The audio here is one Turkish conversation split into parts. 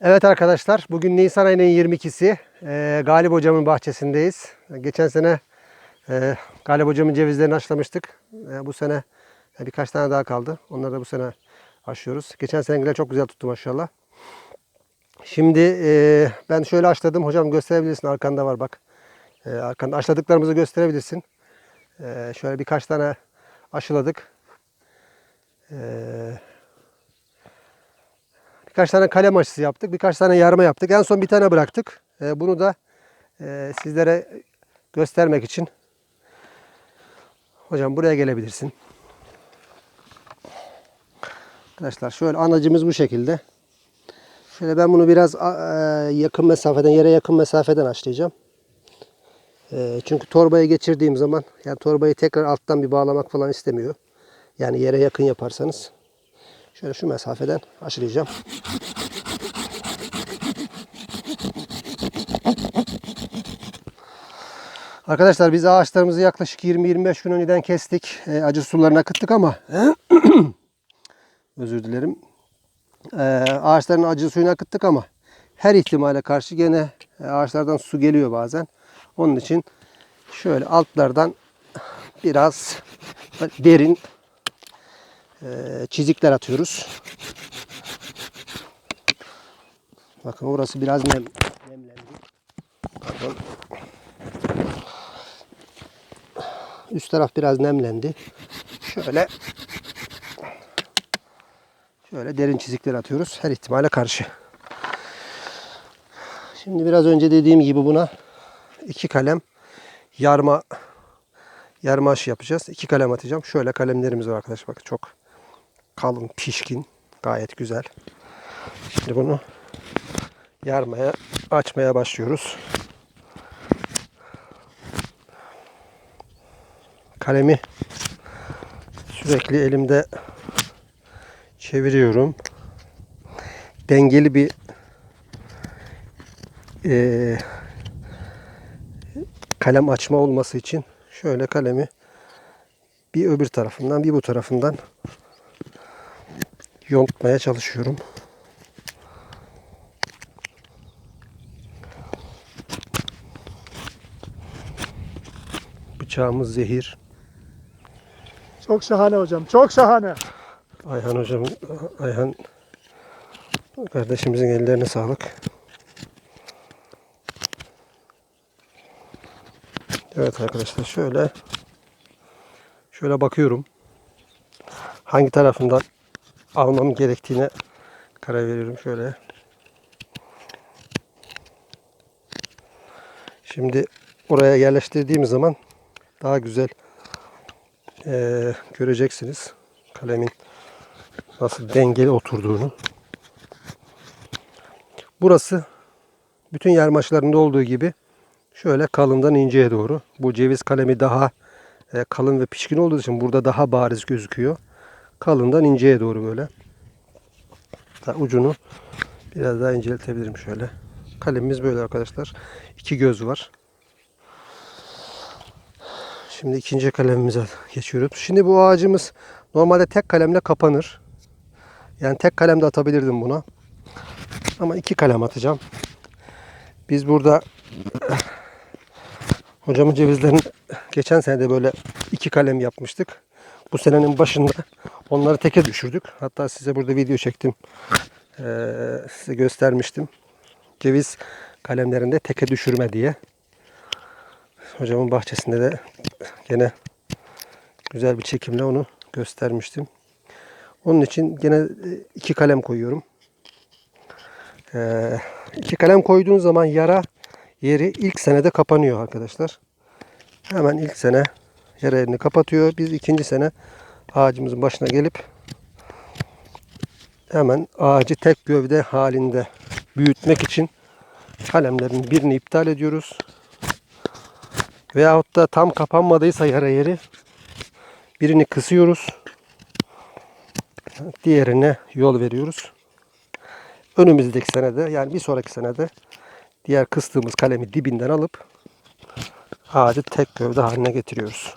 Evet arkadaşlar, bugün Nisan ayının 22'si. Ee, Galip hocamın bahçesindeyiz. Geçen sene e, Galip hocamın cevizlerini aşılamıştık. E, bu sene e, birkaç tane daha kaldı. Onları da bu sene aşıyoruz. Geçen senekiler çok güzel tuttu maşallah. Şimdi e, ben şöyle aşladım. Hocam gösterebilirsin. Arkanda var bak. E, arkanda aşladıklarımızı gösterebilirsin. E, şöyle birkaç tane aşıladık. E, Birkaç tane kalem aşısı yaptık. Birkaç tane yarma yaptık. En son bir tane bıraktık. Ee, bunu da e, sizlere göstermek için. Hocam buraya gelebilirsin. Arkadaşlar şöyle anacımız bu şekilde. Şöyle ben bunu biraz e, yakın mesafeden, yere yakın mesafeden açlayacağım. E, çünkü torbayı geçirdiğim zaman, yani torbayı tekrar alttan bir bağlamak falan istemiyor. Yani yere yakın yaparsanız. Şöyle şu mesafeden aşılayacağım. Arkadaşlar biz ağaçlarımızı yaklaşık 20-25 gün önceden kestik. E, acı sularına akıttık ama özür dilerim. E, ağaçların acı suyunu akıttık ama her ihtimale karşı gene e, ağaçlardan su geliyor bazen. Onun için şöyle altlardan biraz derin çizikler atıyoruz. Bakın orası biraz nem, nemlendi. Pardon. Üst taraf biraz nemlendi. Şöyle şöyle derin çizikler atıyoruz her ihtimale karşı. Şimdi biraz önce dediğim gibi buna iki kalem yarma yarma aşı yapacağız. İki kalem atacağım. Şöyle kalemlerimiz var arkadaşlar. Bakın çok kalın, pişkin. Gayet güzel. Şimdi bunu yarmaya, açmaya başlıyoruz. Kalemi sürekli elimde çeviriyorum. Dengeli bir eee, kalem açma olması için şöyle kalemi bir öbür tarafından bir bu tarafından yontmaya çalışıyorum. Bıçağımız zehir. Çok şahane hocam. Çok şahane. Ayhan hocam, Ayhan kardeşimizin ellerine sağlık. Evet arkadaşlar şöyle şöyle bakıyorum. Hangi tarafından almam gerektiğine karar veriyorum şöyle. Şimdi oraya yerleştirdiğim zaman daha güzel eee, göreceksiniz kalemin nasıl dengeli oturduğunu. Burası bütün yer maçlarında olduğu gibi şöyle kalından inceye doğru. Bu ceviz kalemi daha e, kalın ve pişkin olduğu için burada daha bariz gözüküyor. Kalından inceye doğru böyle. Ucunu biraz daha inceltebilirim şöyle. Kalemimiz böyle arkadaşlar. İki göz var. Şimdi ikinci kalemimize geçiyoruz. Şimdi bu ağacımız normalde tek kalemle kapanır. Yani tek kalem de atabilirdim buna. Ama iki kalem atacağım. Biz burada hocamın cevizlerini geçen sene de böyle iki kalem yapmıştık. Bu senenin başında onları teke düşürdük. Hatta size burada video çektim. Ee, size göstermiştim. Ceviz kalemlerinde teke düşürme diye. Hocamın bahçesinde de gene güzel bir çekimle onu göstermiştim. Onun için gene e, iki kalem koyuyorum. Ee, iki kalem koyduğunuz zaman yara yeri ilk senede kapanıyor arkadaşlar. Hemen ilk sene yara yerini kapatıyor. Biz ikinci sene ağacımızın başına gelip hemen ağacı tek gövde halinde büyütmek için kalemlerin birini iptal ediyoruz. Veyahut da tam kapanmadıysa yara yeri birini kısıyoruz. Diğerine yol veriyoruz. Önümüzdeki senede yani bir sonraki senede diğer kıstığımız kalemi dibinden alıp ağacı tek gövde haline getiriyoruz.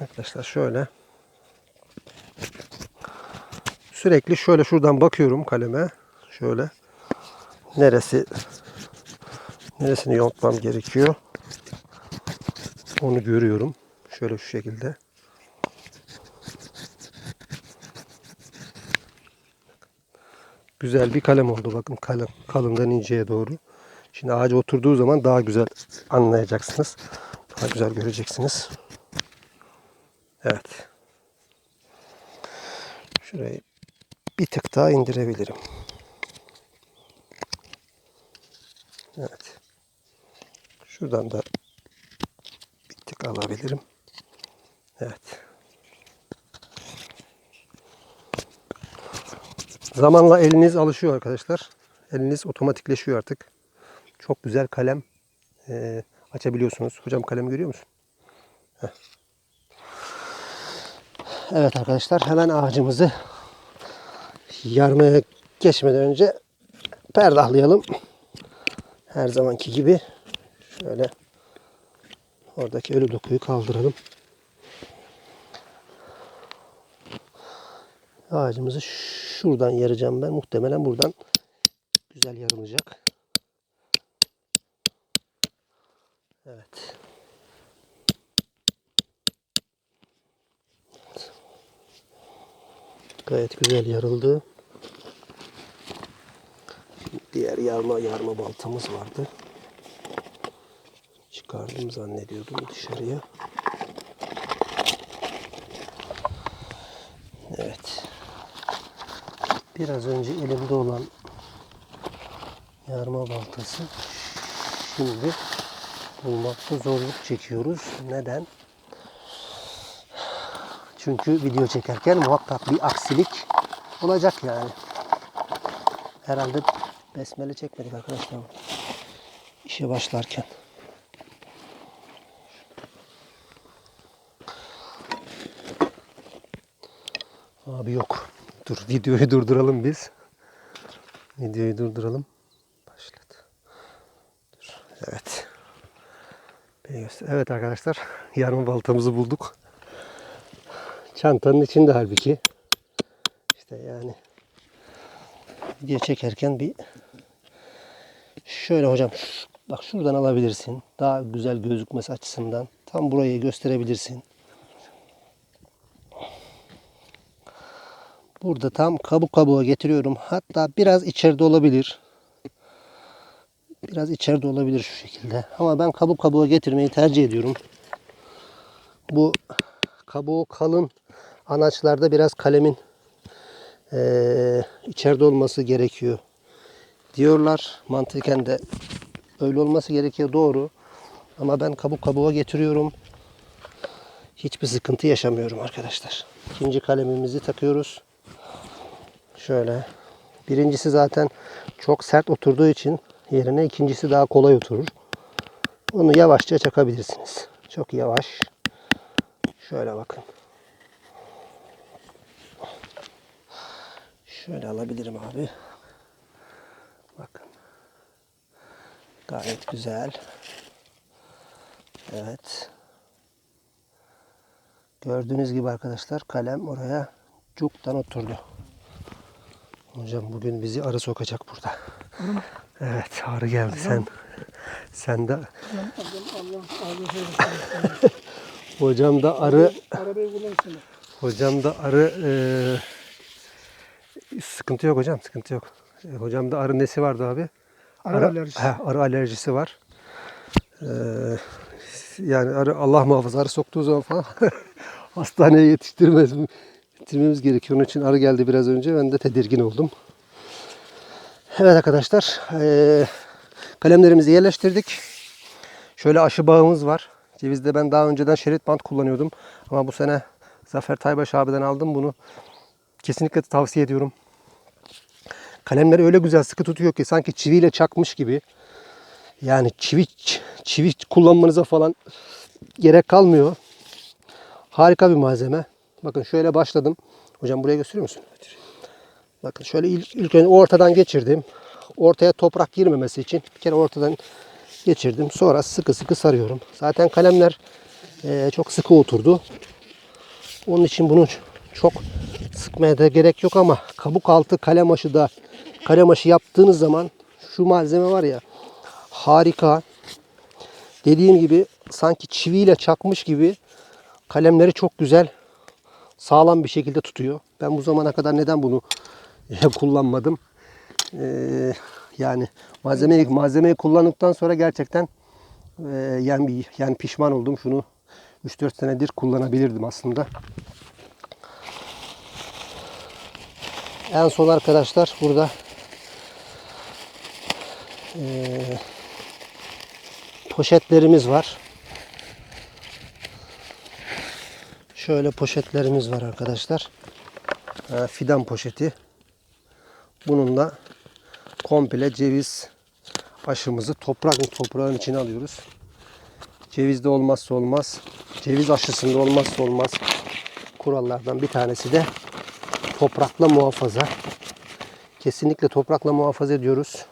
Arkadaşlar şöyle sürekli şöyle şuradan bakıyorum kaleme. Şöyle. Neresi neresini yontmam gerekiyor? Onu görüyorum. Şöyle şu şekilde. Güzel bir kalem oldu bakın kalem kalından inceye doğru. Şimdi ağaca oturduğu zaman daha güzel anlayacaksınız. Daha güzel göreceksiniz. Evet. Şurayı bir tık daha indirebilirim. Evet. Şuradan da bir tık alabilirim. Evet. Zamanla eliniz alışıyor arkadaşlar. Eliniz otomatikleşiyor artık. Çok güzel kalem eee, açabiliyorsunuz. Hocam kalem görüyor musun? Heh. Evet arkadaşlar hemen ağacımızı yarmaya geçmeden önce perdahlayalım. Her zamanki gibi şöyle oradaki ölü dokuyu kaldıralım. Ağacımızı şuradan yaracağım ben. Muhtemelen buradan güzel yarılacak. Evet. Gayet güzel yarıldı. Diğer yarma yarma baltamız vardı. Çıkardım zannediyordum dışarıya. Evet. Biraz önce elimde olan yarma baltası şimdi bulmakta zorluk çekiyoruz. Neden? Çünkü video çekerken muhakkak bir aksilik olacak yani. Herhalde besmele çekmedik arkadaşlar. İşe başlarken. Abi yok. Dur videoyu durduralım biz. Videoyu durduralım. Başlat. Dur. Evet. Evet arkadaşlar. Yarım baltamızı bulduk. Çantanın içinde halbuki. İşte yani video çekerken bir şöyle hocam bak şuradan alabilirsin. Daha güzel gözükmesi açısından. Tam burayı gösterebilirsin. Burada tam kabuk kabuğa getiriyorum. Hatta biraz içeride olabilir. Biraz içeride olabilir şu şekilde. Ama ben kabuk kabuğa getirmeyi tercih ediyorum. Bu kabuğu kalın anaçlarda biraz kalemin eee, içeride olması gerekiyor. Diyorlar mantıken de öyle olması gerekiyor doğru. Ama ben kabuk kabuğa getiriyorum. Hiçbir sıkıntı yaşamıyorum arkadaşlar. İkinci kalemimizi takıyoruz. Şöyle. Birincisi zaten çok sert oturduğu için yerine ikincisi daha kolay oturur. Onu yavaşça çakabilirsiniz. Çok yavaş. Şöyle bakın. Şöyle alabilirim abi. Bakın. Gayet güzel. Evet. Gördüğünüz gibi arkadaşlar kalem oraya cuktan oturdu. Hocam bugün bizi arı sokacak burada. Evet arı geldi sen. Sen de Allah Allah Allah hocam da arı Arabayı hocam da arı eee, sıkıntı yok hocam sıkıntı yok. E, hocam da arı nesi vardı abi? Arı alerjisi. he, arı alerjisi var. Eee, yani arı Allah muhafaza arı soktuğu zaman falan hastaneye yetiştirmez mi? Getirmemiz gerekiyor. Onun için arı geldi biraz önce. Ben de tedirgin oldum. Evet arkadaşlar. eee, kalemlerimizi yerleştirdik. Şöyle aşı bağımız var. Cevizde ben daha önceden şerit bant kullanıyordum. Ama bu sene Zafer Taybaş abiden aldım bunu. Kesinlikle tavsiye ediyorum. Kalemleri öyle güzel sıkı tutuyor ki sanki çiviyle çakmış gibi. Yani çivi çivi kullanmanıza falan gerek kalmıyor. Harika bir malzeme. Bakın şöyle başladım. Hocam buraya gösteriyor musun? Bakın şöyle ilk, ilk önce ortadan geçirdim. Ortaya toprak girmemesi için bir kere ortadan geçirdim. Sonra sıkı sıkı sarıyorum. Zaten kalemler eee, çok sıkı oturdu. Onun için bunu çok sıkmaya da gerek yok ama kabuk altı kalem aşı da kalem aşı yaptığınız zaman şu malzeme var ya harika. Dediğim gibi sanki çiviyle çakmış gibi kalemleri çok güzel sağlam bir şekilde tutuyor. Ben bu zamana kadar neden bunu kullanmadım? Ee, yani malzemeyi malzemeyi kullandıktan sonra gerçekten e, yani yani pişman oldum. Şunu 3-4 senedir kullanabilirdim aslında. En son arkadaşlar burada eee, poşetlerimiz var. Şöyle poşetlerimiz var arkadaşlar. Ee, fidan poşeti. Bununla komple ceviz aşımızı toprak toprağın içine alıyoruz. Cevizde olmazsa olmaz. Ceviz aşısında olmazsa olmaz kurallardan bir tanesi de toprakla muhafaza. Kesinlikle toprakla muhafaza ediyoruz.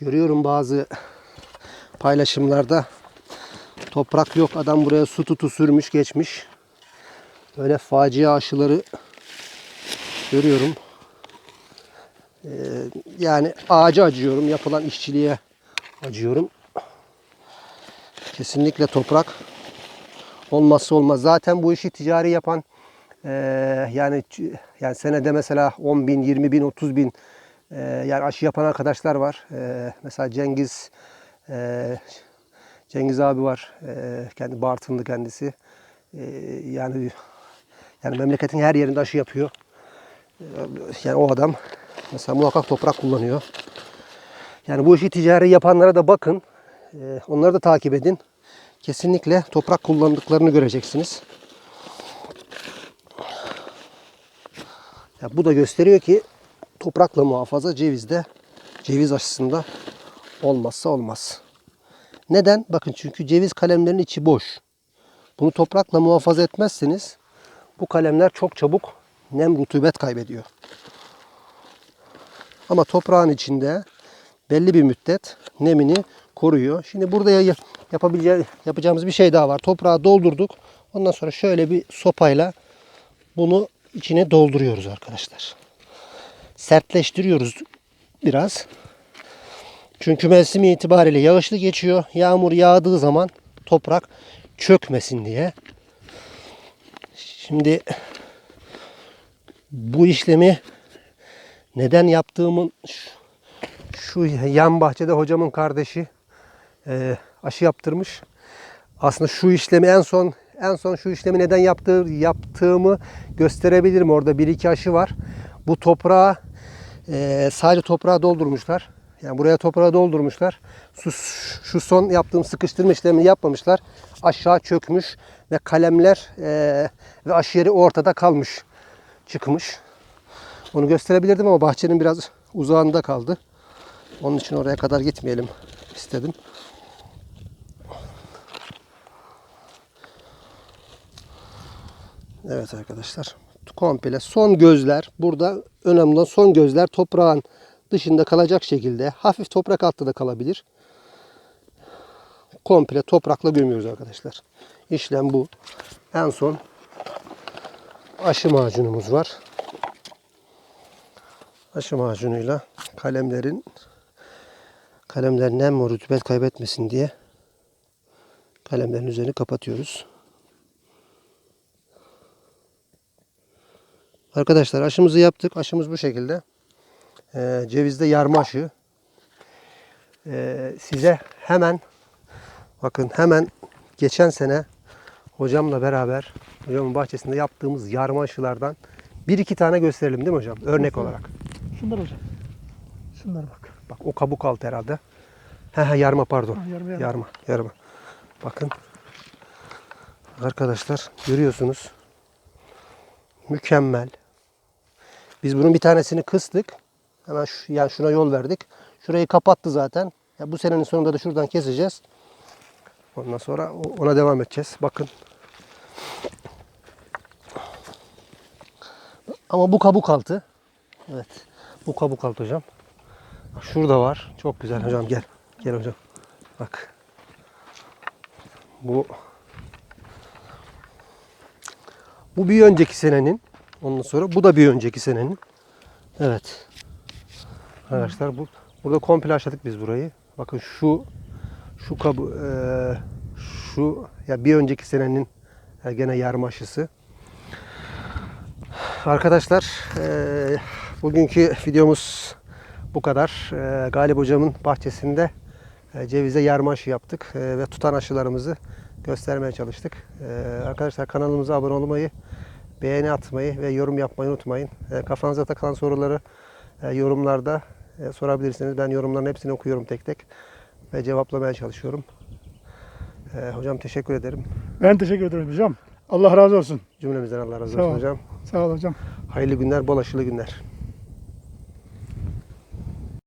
Görüyorum bazı paylaşımlarda toprak yok adam buraya su tutu sürmüş geçmiş. Böyle facia aşıları görüyorum. Ee, yani ağaca acıyorum. Yapılan işçiliğe acıyorum. Kesinlikle toprak olmazsa olmaz. Zaten bu işi ticari yapan eee, yani yani senede mesela 10 bin, 20 bin, 30 bin eee, yani aşı yapan arkadaşlar var. Eee, mesela Cengiz eee, Cengiz abi var. Eee, kendi Bartınlı kendisi. Eee, yani yani memleketin her yerinde aşı yapıyor. Eee, Yani o adam mesela muhakkak toprak kullanıyor. Yani bu işi ticari yapanlara da bakın. Eee, onları da takip edin. Kesinlikle toprak kullandıklarını göreceksiniz. Ya bu da gösteriyor ki toprakla muhafaza cevizde, ceviz aşısında olmazsa olmaz. Neden? Bakın çünkü ceviz kalemlerinin içi boş. Bunu toprakla muhafaza etmezseniz bu kalemler çok çabuk nem rutubet kaybediyor. Ama toprağın içinde belli bir müddet nemini koruyor. Şimdi burada ya- yapabileceği, yapacağımız bir şey daha var. Toprağı doldurduk. Ondan sonra şöyle bir sopayla bunu içine dolduruyoruz arkadaşlar. Sertleştiriyoruz biraz. Çünkü mevsimi itibariyle yağışlı geçiyor. Yağmur yağdığı zaman toprak çökmesin diye. Şimdi bu işlemi neden yaptığımın şu, yan bahçede hocamın kardeşi e, aşı yaptırmış. Aslında şu işlemi en son en son şu işlemi neden yaptığı, yaptığımı gösterebilirim. Orada bir iki aşı var. Bu toprağa e, sadece toprağa doldurmuşlar. Yani buraya toprağı doldurmuşlar. Şu, şu son yaptığım sıkıştırma işlemini yapmamışlar. Aşağı çökmüş ve kalemler e, ve aşı yeri ortada kalmış. Çıkmış. Onu gösterebilirdim ama bahçenin biraz uzağında kaldı. Onun için oraya kadar gitmeyelim istedim. Evet arkadaşlar. Komple son gözler burada önemli son gözler toprağın dışında kalacak şekilde hafif toprak altta da kalabilir. Komple toprakla gömüyoruz arkadaşlar. İşlem bu. En son aşı macunumuz var. Aşı macunuyla kalemlerin kalemler nem ve kaybetmesin diye kalemlerin üzerini kapatıyoruz. Arkadaşlar aşımızı yaptık. Aşımız bu şekilde. Ee, cevizde yarma aşı. Ee, size hemen bakın hemen geçen sene hocamla beraber hocamın bahçesinde yaptığımız yarma aşılardan bir iki tane gösterelim değil mi hocam? Örnek olarak. Şunlar hocam. Şunlar bak. Bak o kabuk altı herhalde. He he yarma pardon. Ha, yarma, yarma. yarma. yarma. Bakın. Arkadaşlar görüyorsunuz. Mükemmel. Biz bunun bir tanesini kıstık. Hemen şu, yani şuna yol verdik. Şurayı kapattı zaten. Ya bu senenin sonunda da şuradan keseceğiz. Ondan sonra ona devam edeceğiz. Bakın. Ama bu kabuk altı. Evet. Bu kabuk altı hocam. Şurada var. Çok güzel hocam gel. Gel hocam. Bak. Bu bu bir önceki senenin. Ondan sonra bu da bir önceki senenin. Evet. Arkadaşlar bu burada komple aşladık biz burayı. Bakın şu şu kabı e, şu ya bir önceki senenin e, gene yarma aşısı. Arkadaşlar e, bugünkü videomuz bu kadar. E, Galip hocamın bahçesinde e, cevize yarma aşı yaptık e, ve tutan aşılarımızı göstermeye çalıştık. E, arkadaşlar kanalımıza abone olmayı, beğeni atmayı ve yorum yapmayı unutmayın. E, kafanıza takılan soruları e, yorumlarda e, sorabilirsiniz. Ben yorumların hepsini okuyorum tek tek ve cevaplamaya çalışıyorum. E, hocam teşekkür ederim. Ben teşekkür ederim hocam. Allah razı olsun. Cümlemizden Allah razı Sağ olsun ol. hocam. Sağ ol hocam. Hayırlı günler, bol aşılı günler.